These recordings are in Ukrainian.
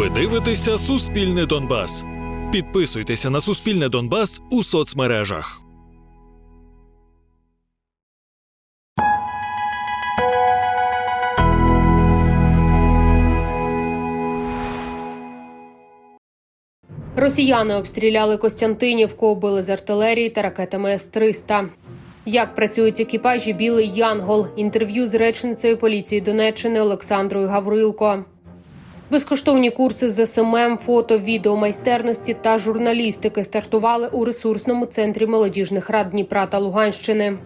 Ви дивитеся Суспільне Донбас. Підписуйтеся на Суспільне Донбас у соцмережах. Росіяни обстріляли Костянтинівку, били з артилерії та ракетами С-300. Як працюють екіпажі Білий Янгол? Інтерв'ю з речницею поліції Донеччини Олександрою Гаврилко. Безкоштовні курси з СММ, фото, відео майстерності та журналістики стартували у ресурсному центрі молодіжних рад Дніпра та Луганщини.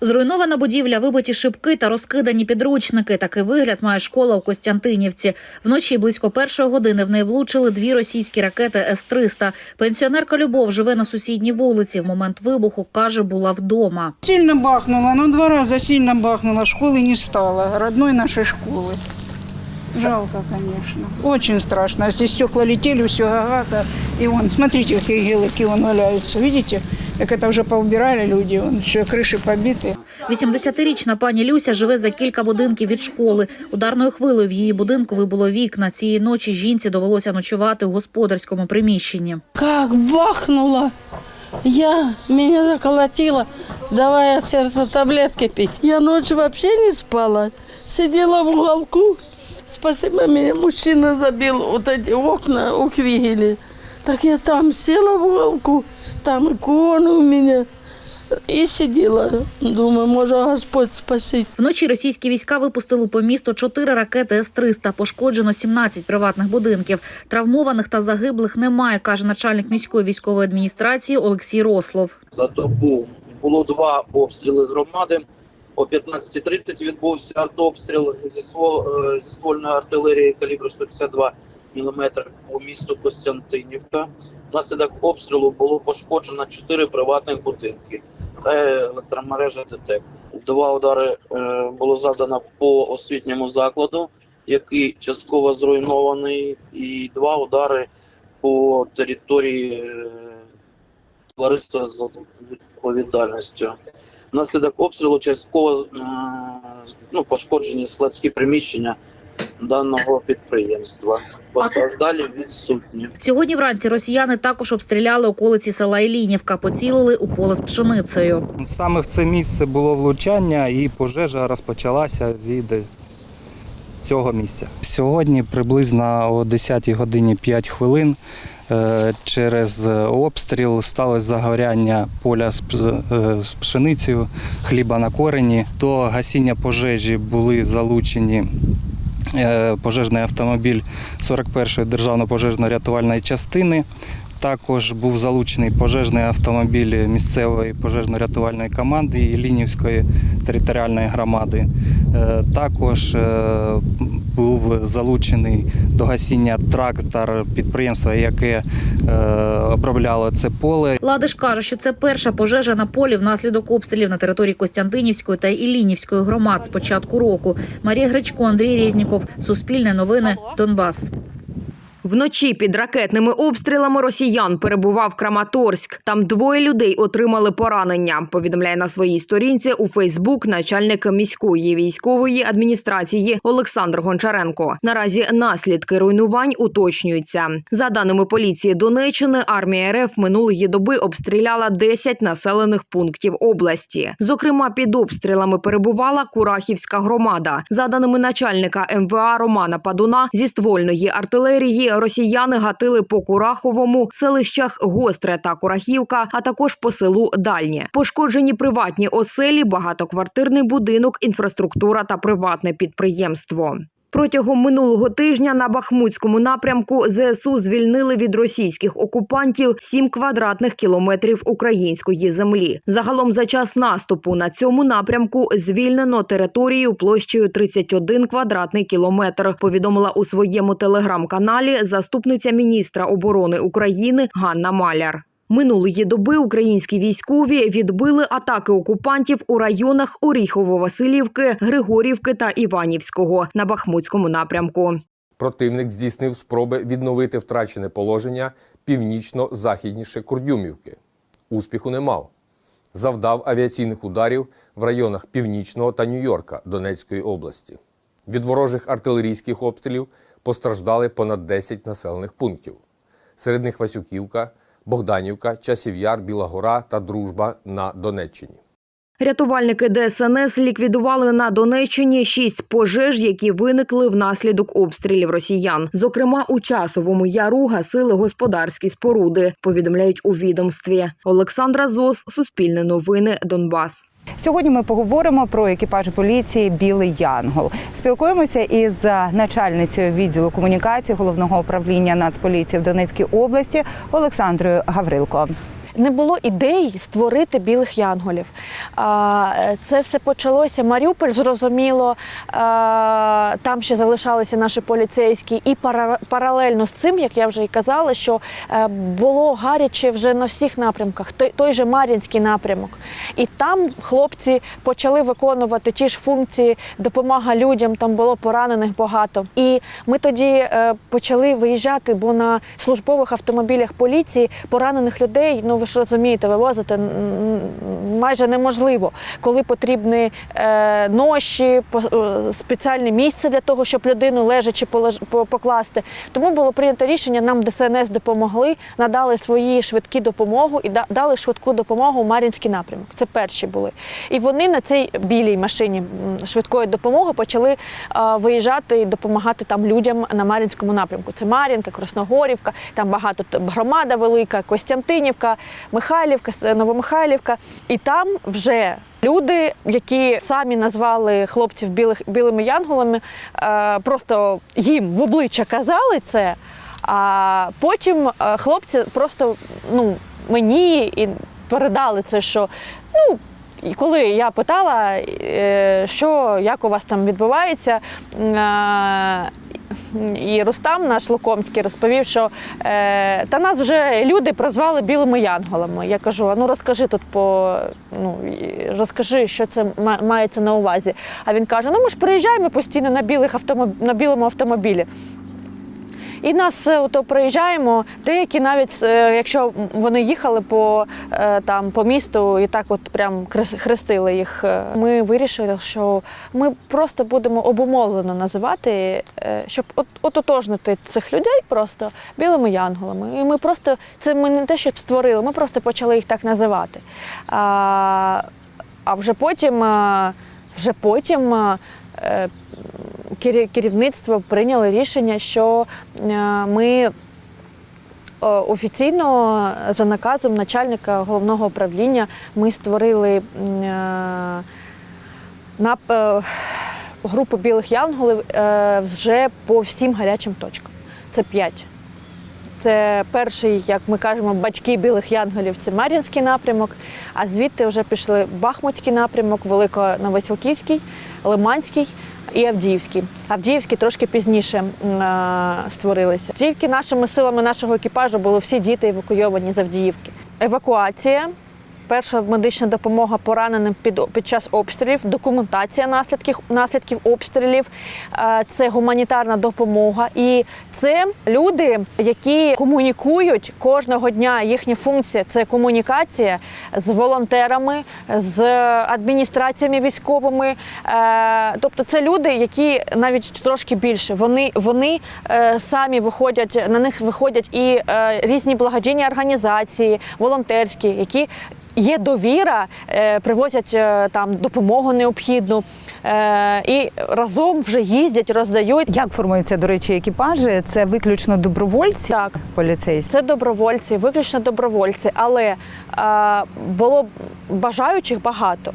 Зруйнована будівля, вибиті шибки та розкидані підручники. Такий вигляд має школа у Костянтинівці. Вночі близько першої години в неї влучили дві російські ракети С-300. Пенсіонерка Любов живе на сусідній вулиці. В момент вибуху каже, була вдома. Сильно бахнула, ну два рази сильно бахнула. Школи не стало, родної нашої школы. Жалко, конечно. Очень страшно. Если стекла летели, все гагата. И вон, смотрите, какие гелики вон валяются. Видите? Как это уже поубирали люди, вон еще крыши побиты. 80-річна пані Люся живе за кілька будинків від школи. Ударною хвилею в її будинку вибуло вікна. Цієї ночі жінці довелося ночувати у господарському приміщенні. Как бахнуло! Я, меня заколотило. Давай от сердца таблетки пить. Я ночью вообще не спала. Сидела в уголку. Спасибо, меня мужчина забил вот эти окна у Квигели. Так я там села в уголку, там иконы у меня. И сидела. Думаю, может, Господь спасить. Вночі російські війська випустили по місту чотири ракети С-300. Пошкоджено 17 приватних будинків. Травмованих та загиблих немає, каже начальник міської військової адміністрації Олексій Рослов. за добу було два обстріли громади. О 15.30 відбувся артобстріл е, зі ствольної артилерії калібру 152 мм у місто Костянтинівка. Внаслідок обстрілу було пошкоджено чотири приватних будинки та електромережа ДТЕК. Два удари е, було завдано по освітньому закладу, який частково зруйнований, і два удари по території е, товариства з відповідальністю. Внаслідок обстрілу частково ну, пошкоджені складські приміщення даного підприємства. Постраждалі відсутні. Сьогодні вранці росіяни також обстріляли околиці села Ілінівка, поцілили у поле з пшеницею. Саме в це місце було влучання, і пожежа розпочалася від цього місця. Сьогодні приблизно о 10 годині 5 хвилин через обстріл сталося загоряння поля е, з пшеницею, хліба на корені. До гасіння пожежі були залучені е, пожежний автомобіль 41-ї державної пожежно-рятувальної частини. Також був залучений пожежний автомобіль місцевої пожежно-рятувальної команди і Лінівської територіальної громади. Е, Також е, був залучений до гасіння трактор підприємства, яке е, обробляло це поле. Ладиш каже, що це перша пожежа на полі внаслідок обстрілів на території Костянтинівської та Ілінівської громад з початку року. Марія Гречко, Андрій Різніков, Суспільне новини, Донбас. Вночі під ракетними обстрілами росіян перебував Краматорськ. Там двоє людей отримали поранення. Повідомляє на своїй сторінці у Фейсбук начальник міської військової адміністрації Олександр Гончаренко. Наразі наслідки руйнувань уточнюються. За даними поліції Донеччини, армія РФ минулої доби обстріляла 10 населених пунктів області. Зокрема, під обстрілами перебувала Курахівська громада. За даними начальника МВА Романа Падуна, зі ствольної артилерії росіяни гатили по Кураховому, селищах Гостре та Курахівка, а також по селу Дальнє. Пошкоджені приватні оселі, багатоквартирний будинок, інфраструктура та приватне підприємство. Протягом минулого тижня на Бахмутському напрямку ЗСУ звільнили від російських окупантів 7 квадратних кілометрів української землі. Загалом за час наступу на цьому напрямку звільнено територію площею 31 квадратний кілометр. Повідомила у своєму телеграм-каналі заступниця міністра оборони України Ганна Маляр. Минулої доби українські військові відбили атаки окупантів у районах Оріхово-Василівки, Григорівки та Іванівського на Бахмутському напрямку. Противник здійснив спроби відновити втрачене положення північно-західніше Курдюмівки. Успіху не мав. завдав авіаційних ударів в районах Північного та Нью-Йорка Донецької області. Від ворожих артилерійських обстрілів постраждали понад 10 населених пунктів. Серед них Васюківка, Богданівка, Часів'яр, Біла Гора та Дружба на Донеччині. Рятувальники ДСНС ліквідували на Донеччині шість пожеж, які виникли внаслідок обстрілів росіян. Зокрема, у часовому яру гасили господарські споруди. Повідомляють у відомстві. Олександра Зос, Суспільне новини, Донбас. Сьогодні ми поговоримо про екіпаж поліції Білий Янгол. Спілкуємося із начальницею відділу комунікації головного управління Нацполіції в Донецькій області Олександрою Гаврилко. Не було ідей створити білих янголів. Це все почалося. Маріуполь зрозуміло, там ще залишалися наші поліцейські, і паралельно з цим, як я вже і казала, що е, було гаряче вже на всіх напрямках. Той, же Мар'їнський напрямок. І там хлопці почали виконувати ті ж функції, допомога людям. Там було поранених багато. І ми тоді е, почали виїжджати, бо на службових автомобілях поліції поранених людей, ну ви ж розумієте, вивозити майже неможливо, коли потрібні е, ноші, по- е, спеціальне місце для того, щоб людину лежачи покласти. Тому було прийнято рішення, нам ДСНС допомогли, надали свої швидкі допомогу і дали швидку допомогу у Мар'їнський напрямок. Це перші були. І вони на цій білій машині швидкої допомоги почали е, виїжджати і допомагати там людям на Мар'їнському напрямку. Це Мар'їнка, Красногорівка, там багато громада велика, Костянтинівка, Михайлівка, Новомихайлівка. І там вже люди, які самі назвали хлопців білих, білими янголами, е, просто їм в обличчя казали це. А потім е, хлопці просто ну, мені і передали це, що ну. Коли я питала, е, що як у вас там відбувається, і Рустам, наш Лукомський, розповів, що е, та нас вже люди прозвали білими янголами. Я кажу: а ну розкажи тут по ну розкажи, що це ма- мається на увазі. А він каже: Ну ми ж приїжджаємо постійно на білих автомоб... на білому автомобілі. І нас е, ото проїжджаємо. Деякі навіть, е, якщо вони їхали по, е, там, по місту і так от прям хрестили їх, ми вирішили, що ми просто будемо обумовлено називати, щоб от, ототожнити цих людей просто білими янголами. І ми просто це ми не те, щоб створили, ми просто почали їх так називати. А, а вже потім, вже потім. Керів- керівництво прийняло рішення, що е, ми е, офіційно за наказом начальника головного управління ми створили е, групу білих янголів вже по всім гарячим точкам. Це п'ять. Це перший, як ми кажемо, батьки білих янголів це Мар'їнський напрямок, а звідти вже пішли Бахмутський напрямок, Великоновосілківський, Лиманський і Авдіївський. Авдіївський трошки пізніше створилися. Тільки нашими силами нашого екіпажу були всі діти евакуйовані з Авдіївки. Евакуація. Перша медична допомога пораненим під, під час обстрілів, документація наслідків, наслідків обстрілів, е, це гуманітарна допомога. І це люди, які комунікують кожного дня. Їхня функція це комунікація з волонтерами, з адміністраціями військовими. Е, Тобто це люди, які навіть трошки більше. Вони, вони е, самі виходять, на них виходять і різні благодійні організації, волонтерські, які є довіра, е, привозять е, там допомогу необхідну е, і разом вже їздять, роздають. Як формуються, до речі, екіпажі? Це виключно добровольці Так. поліцейські. Це добровольці, виключно добровольці, але було бажаючих багато.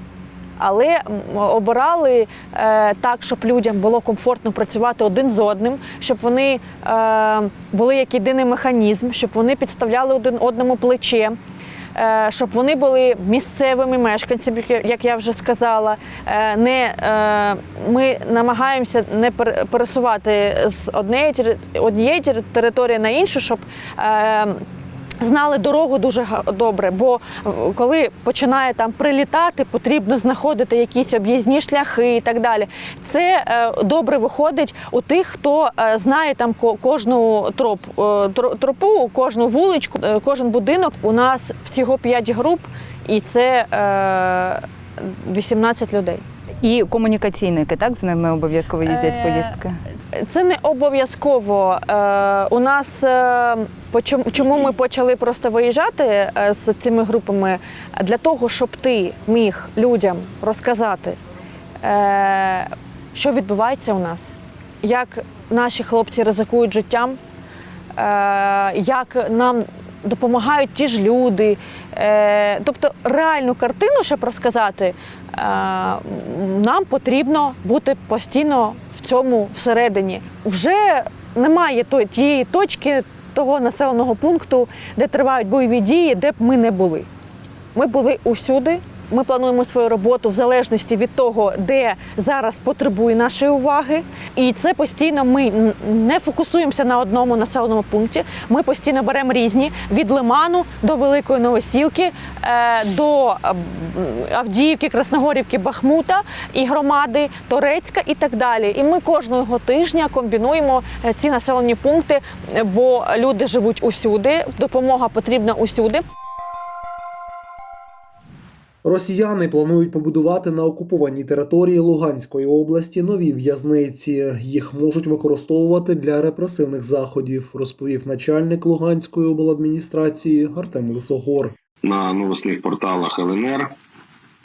Але обирали е, так, щоб людям було комфортно працювати один з одним, щоб вони е, були як єдиний механізм, щоб вони підставляли один одному плече, щоб вони були місцевими мешканцями, як- я вже сказала. Е, не, е, ми намагаємося не пере- пересувати з однієї території на іншу, щоб. Знали дорогу дуже добре. Бо е, коли починає там прилітати, потрібно знаходити якісь об'їзні шляхи і так далі. Це е, добре виходить у тих, хто е, знає там кожну троп, тропу, кожну вуличку, кожен будинок. У нас всього 5 груп, і це е, 18 людей. І комунікаційники, так з ними обов'язково їздять Е, поїздки. Це не обов'язково. Е, у нас е, чому ми почали просто виїжджати е, з цими групами? Для того, щоб ти міг людям розказати, що відбувається у нас, як наші хлопці ризикують життям, як нам допомагають ті ж люди. Тобто реальну картину, щоб розказати, нам потрібно бути постійно цьому всередині. Вже немає тієї точки, того населеного пункту, де тривають бойові дії, де б ми не були. Ми були усюди. Ми плануємо свою роботу в залежності від того, де зараз потребує нашої уваги. І це постійно ми не фокусуємося на одному населеному пункті. Ми постійно беремо різні від Лиману до Великої Новосілки, е, до Авдіївки, Красногорівки, Бахмута і громади Торецька і так далі. І ми кожного тижня комбінуємо е, ці населені пункти, бо люди живуть усюди, допомога потрібна усюди. Росіяни планують побудувати на окупованій території Луганської області нові в'язниці. Їх можуть використовувати для репресивних заходів, розповів начальник Луганської обладміністрації Артем Лисогор. на новосних порталах ЛНР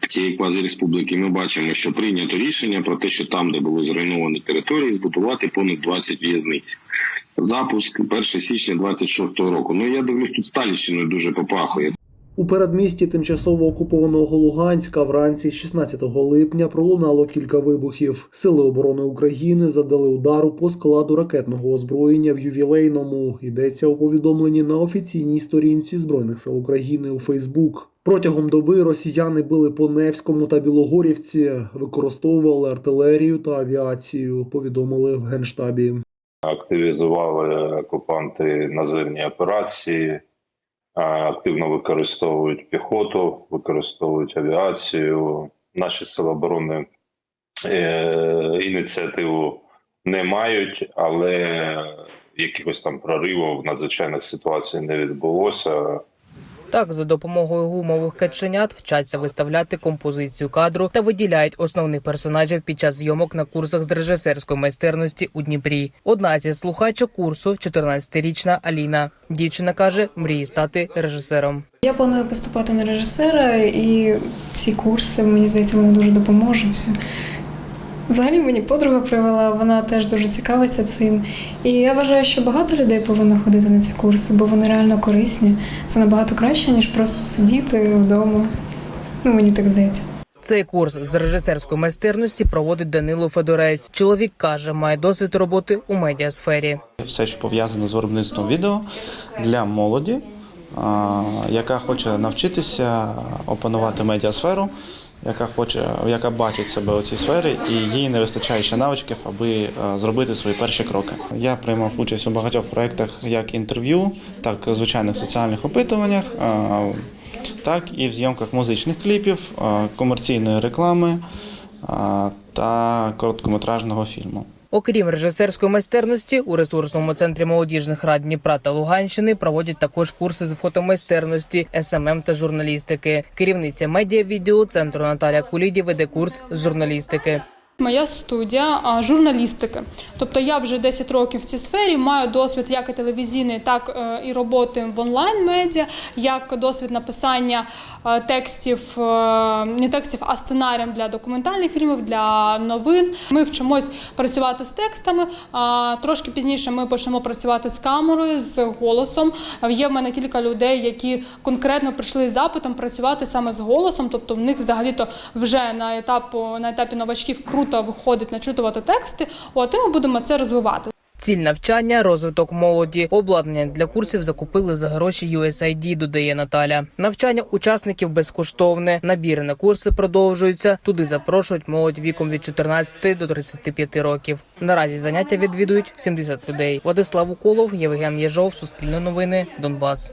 цієї квазиреспубліки ми бачимо, що прийнято рішення про те, що там, де були зруйновані території, збудувати понад 20 в'язниць. Запуск 1 січня 26 року. Ну я дивлюсь, тут Сталінщиною дуже попахує. У передмісті тимчасово окупованого Луганська вранці 16 липня пролунало кілька вибухів. Сили оборони України завдали удару по складу ракетного озброєння в ювілейному. Йдеться у повідомленні на офіційній сторінці Збройних сил України у Фейсбук. Протягом доби росіяни били по Невському та Білогорівці, використовували артилерію та авіацію. Повідомили в генштабі. активізували окупанти наземні операції, активно використовують піхоту, використовують авіацію. Наші сили оборони е, ініціативу не мають, але якихось там проривів надзвичайних ситуацій не відбулося. Так, за допомогою гумових каченят вчаться виставляти композицію кадру та виділяють основних персонажів під час зйомок на курсах з режисерської майстерності у Дніпрі. Одна зі слухачок курсу, 14-річна Аліна. Дівчина каже, мріє стати режисером. Я планую поступати на режисера, і ці курси, мені здається, вони дуже допоможуть. Взагалі мені подруга привела, вона теж дуже цікавиться цим. І я вважаю, що багато людей повинно ходити на ці курси, бо вони реально корисні. Це набагато краще, ніж просто сидіти вдома. Ну, мені так здається. Цей курс з режисерської майстерності проводить Данило Федорець. Чоловік каже, має досвід роботи у медіасфері. все, що пов'язане з виробництвом відео для молоді, яка хоче навчитися опанувати медіасферу, яка хоче, яка бачить себе у цій сфері, і їй не вистачає ще навичків, аби е, зробити свої перші кроки. Я приймав участь у багатьох проєктах як інтерв'ю, так і звичайних соціальних опитуваннях, так і в зйомках музичних кліпів, комерційної реклами та короткометражного фільму. Окрім режисерської майстерності, у ресурсному центрі молодіжних рад Дніпра та Луганщини проводять також курси з фотомайстерності, СММ та журналістики. Керівниця медіа відділу центру Наталя Куліді веде курс з журналістики. Моя студія журналістики. Тобто я вже 10 років в цій сфері, маю досвід як і телевізійний, так е, і роботи в онлайн медіа, як досвід написання е, текстів, е, не текстів, а сценарієм для документальних фільмів, для новин. Ми вчимось працювати з текстами. Трошки пізніше ми почнемо працювати з камерою, з голосом. Є в мене кілька людей, які конкретно прийшли з запитом працювати саме з голосом. Тобто в них взагалі-то вже на етапу на етапі новачків круто виходить начитувати тексти. От і ми будемо це розвивати. Ціль навчання, розвиток молоді, обладнання для курсів закупили за гроші USAID, додає Наталя. Навчання учасників безкоштовне. Набіри на курси продовжуються. Туди запрошують молодь віком від 14 до 35 років. Наразі заняття відвідують 70 людей. Владислав Уколов, Євген Єжов, Суспільне новини, Донбас.